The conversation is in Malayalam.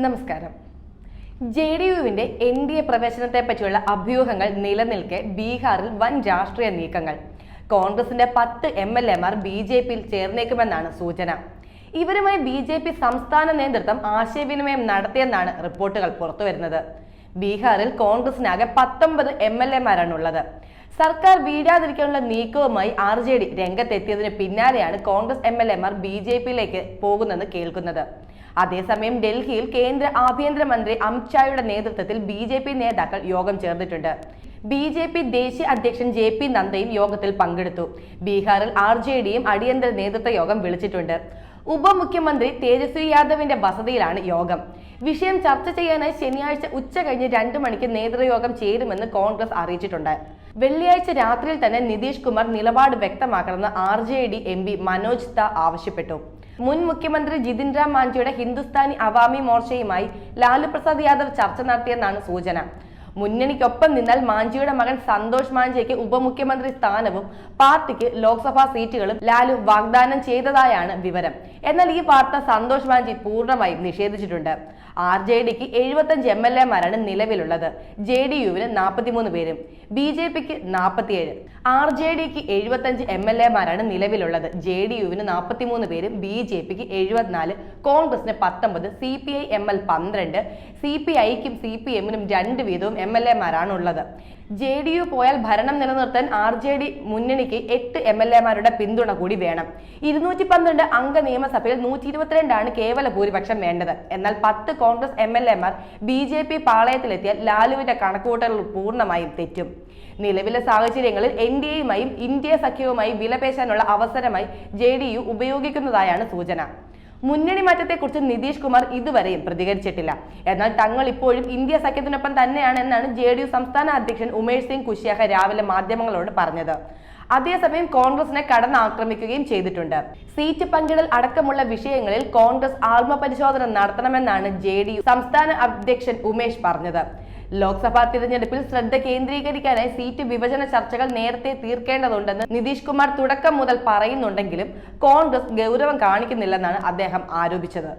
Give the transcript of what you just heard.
നമസ്കാരം. ജെ ഡി യുവിന്റെ എൻ ഡി എ പ്രവേശനത്തെ പറ്റിയുള്ള അഭ്യൂഹങ്ങൾ നിലനിൽക്കെ ബീഹാറിൽ വൻ രാഷ്ട്രീയ നീക്കങ്ങൾ. കോൺഗ്രസിന്റെ പത്ത് എം എൽ എമാർ ബി ജെ പിയിൽ ചേർന്നേക്കുമെന്നാണ് സൂചന. ഇവരുമായി ബി ജെ പി സംസ്ഥാന നേതൃത്വം ആശയവിനിമയം നടത്തിയെന്നാണ് റിപ്പോർട്ടുകൾ പുറത്തുവരുന്നത്. ബീഹാറിൽ കോൺഗ്രസിനാകെ പത്തൊമ്പത് എം എൽ എമാരാണുള്ളത് സർക്കാർ വീഴാതിരിക്കാനുള്ള നീക്കവുമായി ആർ ജെ ഡി രംഗത്തെത്തിയതിന് പിന്നാലെയാണ് കോൺഗ്രസ് എം എൽ എമാർ ബി ജെ പിയിലേക്ക് പോകുന്നെന്ന് കേൾക്കുന്നത്. അതേസമയം ഡൽഹിയിൽ കേന്ദ്ര ആഭ്യന്തരമന്ത്രി അമിത്ഷായുടെ നേതൃത്വത്തിൽ ബി ജെ പി നേതാക്കൾ യോഗം ചേർന്നിട്ടുണ്ട്. ബി ജെ പി ദേശീയ അധ്യക്ഷൻ ജെ പി നദ്ദയും യോഗത്തിൽ പങ്കെടുത്തു. ബീഹാറിൽ ആർ ജെ ഡിയും അടിയന്തര നേതൃത്വ യോഗം വിളിച്ചിട്ടുണ്ട്. ഉപമുഖ്യമന്ത്രി തേജസ്വി യാദവിന്റെ വസതിയിലാണ് യോഗം. വിഷയം ചർച്ച ചെയ്യാനായി ശനിയാഴ്ച ഉച്ച കഴിഞ്ഞ് രണ്ടു മണിക്ക് നേതൃയോഗം ചേരുമെന്ന് കോൺഗ്രസ് അറിയിച്ചിട്ടുണ്ട്. വെള്ളിയാഴ്ച രാത്രിയിൽ തന്നെ നിതീഷ് കുമാർ നിലപാട് വ്യക്തമാക്കണമെന്ന് R J D M P Manoj the ആവശ്യപ്പെട്ടു. മുൻ മുഖ്യമന്ത്രി ജിതിൻ റാം മാഞ്ചിയുടെ ഹിന്ദുസ്ഥാനി അവാമി മോർച്ചയുമായി ലാലു പ്രസാദ് യാദവ് ചർച്ച നടത്തിയെന്നാണ് സൂചന. മുന്നണിക്കൊപ്പം നിന്നാൽ മാഞ്ചിയുടെ മകൻ സന്തോഷ് മാഞ്ചിക്ക് ഉപമുഖ്യമന്ത്രി സ്ഥാനവും പാർട്ടിക്ക് ലോക്സഭാ സീറ്റുകളും ലാലു വാഗ്ദാനം ചെയ്തതായാണ് വിവരം. എന്നാൽ ഈ വാർത്ത സന്തോഷ് മാഞ്ചി പൂർണമായും നിഷേധിച്ചിട്ടുണ്ട്. ആർ ജെ ഡിക്ക് എഴുപത്തഞ്ച് എം എൽ എമാരാണ് നിലവിലുള്ളത്. ജെ ഡി യുവിന് നാൽപ്പത്തിമൂന്ന് പേരും ബി ജെ പിക്ക് നാൽപ്പത്തിയേഴ് ആർ ജെ ഡിക്ക് എഴുപത്തഞ്ച് എം എൽ എമാരാണ് നിലവിലുള്ളത്. ജെ ഡി യുവിന് നാൽപ്പത്തിമൂന്ന് പേരും ബി ജെ പിക്ക് എഴുപത്തിനാല് കോൺഗ്രസിന് പത്തൊമ്പത് C P I M L പന്ത്രണ്ട് സി പി ഐക്കും സി പി എമ്മിനും രണ്ട് വീതവും എം എൽ എമാരാണ് ഉള്ളത് ജെ ഡി യു പോയാൽ ഭരണം നിലനിർത്താൻ ആർ ജെ ഡി മുന്നണിക്ക് എട്ട് എം എൽ എമാരുടെ പിന്തുണ കൂടി വേണം. ഇരുന്നൂറ്റി പന്ത്രണ്ട് അംഗ നിയമസഭയിൽ നൂറ്റി ഇരുപത്തിരണ്ടാണ് കേവല ഭൂരിപക്ഷം വേണ്ടത്. എന്നാൽ പത്ത് കോൺഗ്രസ് എം എൽ എമാർ ബി ജെ പി പാളയത്തിലെത്തിയാൽ ലാലുവിന്റെ കണക്കുകൂട്ടലുകൾ പൂർണമായും തെറ്റും. നിലവിലെ സാഹചര്യങ്ങളിൽ എൻ ഡി എയുമായും ഇന്ത്യ സഖ്യവുമായി വിലപേശാനുള്ള അവസരമായി ജെ ഡി യു ഉപയോഗിക്കുന്നതായാണ് സൂചന. മുന്നണി മാറ്റത്തെക്കുറിച്ച് നിതീഷ് കുമാർ ഇതുവരെയും പ്രതികരിച്ചിട്ടില്ല. എന്നാൽ തങ്ങൾ ഇപ്പോഴും ഇന്ത്യ സഖ്യത്തിനൊപ്പം തന്നെയാണ് എന്നാണ് ജെ ഡി യു സംസ്ഥാന അധ്യക്ഷൻ ഉമേഷ് സിംഗ് കുശ്യാഹ രാവിലെ മാധ്യമങ്ങളോട് പറഞ്ഞത്. അതേസമയം കോൺഗ്രസിനെ കടന്നാക്രമിക്കുകയും ചെയ്തിട്ടുണ്ട്. സീറ്റ് പങ്കിടൽ അടക്കമുള്ള വിഷയങ്ങളിൽ കോൺഗ്രസ് ആത്മപരിശോധന നടത്തണമെന്നാണ് ജെ സംസ്ഥാന അധ്യക്ഷൻ ഉമേഷ് പറഞ്ഞത്. ലോക്സഭാ തിരഞ്ഞെടുപ്പിൽ ശ്രദ്ധ കേന്ദ്രീകരിക്കാനായി സീറ്റ് വിഭജന ചർച്ചകൾ നേരത്തെ തീർക്കേണ്ടതുണ്ടെന്ന് നിതീഷ് കുമാർ തുടക്കം മുതൽ പറയുന്നുണ്ടെങ്കിലും കോൺഗ്രസ് ഗൗരവം കാണിക്കുന്നില്ലെന്നാണ് അദ്ദേഹം ആരോപിച്ചത്.